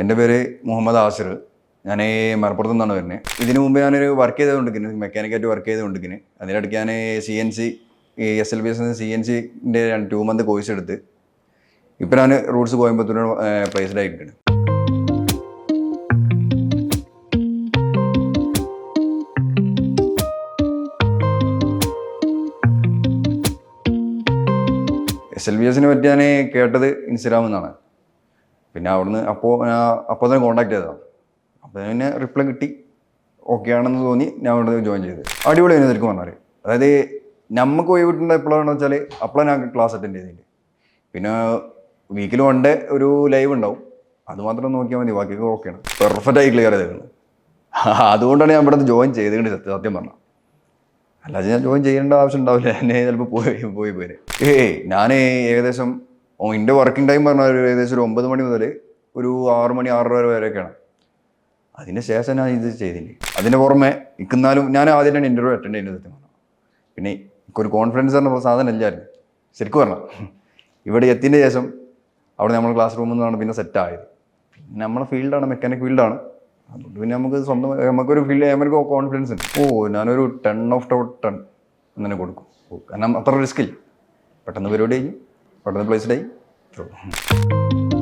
എന്റെ പേര് മുഹമ്മദ് ആസിർ. ഞാൻ മലപ്പുറത്ത് നിന്നാണ് വരുന്നത് ഇതിനു മുമ്പ് ഞാനൊരു വർക്ക് ചെയ്തുകൊണ്ടിരിക്കുന്നത് മെക്കാനിക്കായിട്ട് വർക്ക് ചെയ്തുകൊണ്ടിരിക്കുന്നത് അതിനിടയ്ക്ക് ഞാൻ C N C S L B S C N സിന്റെ ടു മന്ത് കോഴ്സ് എടുത്ത് ഇപ്പം ഞാൻ റൂട്ട്സ് കോയമ്പത്തൂർ പ്ലേസ്ഡ് ആയിട്ടുണ്ട് എസ് എൽ ബി എസിനെ പറ്റി ഞാൻ കേട്ടത് ഇൻസ്റ്റാഗ്രാമിൽ നിന്നാണ് പിന്നെ അവിടുന്ന് അപ്പോൾ അപ്പോൾ തന്നെ കോൺടാക്ട് ചെയ്തതാണ് അപ്പോൾ പിന്നെ റിപ്ലൈ കിട്ടി. ഓക്കെ ആണെന്ന് തോന്നി ഞാൻ അവിടെ ജോയിൻ ചെയ്ത്. അടിപൊളിയായിരുന്നു ശരിക്കും പറഞ്ഞാൽ അതായത് നമുക്ക് ഒഴിവിട്ടുണ്ട് എപ്പോഴാണെന്ന് വെച്ചാൽ അപ്പോഴാണ് ഞാൻ ക്ലാസ് അറ്റൻഡ് ചെയ്തിട്ടുണ്ട് പിന്നെ വീക്കിൽ വൺ ഡേ ഒരു ലൈവ് ഉണ്ടാവും. അത് മാത്രം നോക്കിയാൽ മതി ബാക്കിയൊക്കെ ഓക്കെയാണ് പെർഫെക്റ്റ് ആയി ക്ലിയർ ചെയ്തേക്കുന്നത് അതുകൊണ്ടാണ് ഞാൻ ഇവിടെ ജോയിൻ ചെയ്തിട്ടുണ്ട് സത്യം സത്യം പറഞ്ഞത് അല്ലാതെ ഞാൻ ജോയിൻ ചെയ്യേണ്ട ആവശ്യം ഉണ്ടാവില്ല. എന്നെ ചിലപ്പോൾ പോയി പോയി പോയി ഏയ് ഞാൻ ഏകദേശം എന്റെ വർക്കിംഗ് ടൈം പറഞ്ഞാൽ ഒരു ഏകദേശം ഒരു ഒമ്പത് മണി മുതൽ ഒരു ആറ് മണി ആറര വരെ വരെയൊക്കെയാണ്. അതിന് ശേഷം ഞാൻ ഇത് ചെയ്തില്ലേ അതിന് പുറമെ ഇക്കുന്നാലും ഞാൻ ആദ്യം തന്നെ ഇന്റർവ്യൂ അറ്റൻഡ് ചെയ്യുന്നത് സത്യം പറഞ്ഞു. പിന്നെ ഒരു കോൺഫിഡൻസ് പറഞ്ഞ സാധനം ഇല്ലായിരുന്നു. ശരിക്കും പറഞ്ഞാൽ ഇവിടെ എത്തിയതിന് ശേഷം അവിടെ നമ്മൾ ക്ലാസ് റൂമിൽ നിന്നാണ് പിന്നെ സെറ്റായത് പിന്നെ നമ്മളെ ഫീൽഡാണ് മെക്കാനിക് ഫീൽഡാണ് അതുകൊണ്ട് പിന്നെ നമുക്ക് സ്വന്തം നമുക്കൊരു ഫീൽഡ് നമുക്ക് കോൺഫിഡൻസ് ഉണ്ട്. ഓ ഞാനൊരു ടെൻ ഓഫ് ടൗ ടെൻ അങ്ങനെ കൊടുക്കും. കാരണം അത്ര റിസ്ക് ഇല്ല. പെട്ടെന്ന് പരിപാടി കഴിഞ്ഞു. പെട്ടെന്ന് പ്ലേസ്ഡ് ആയി ഇത്രേ ഉള്ളൂ.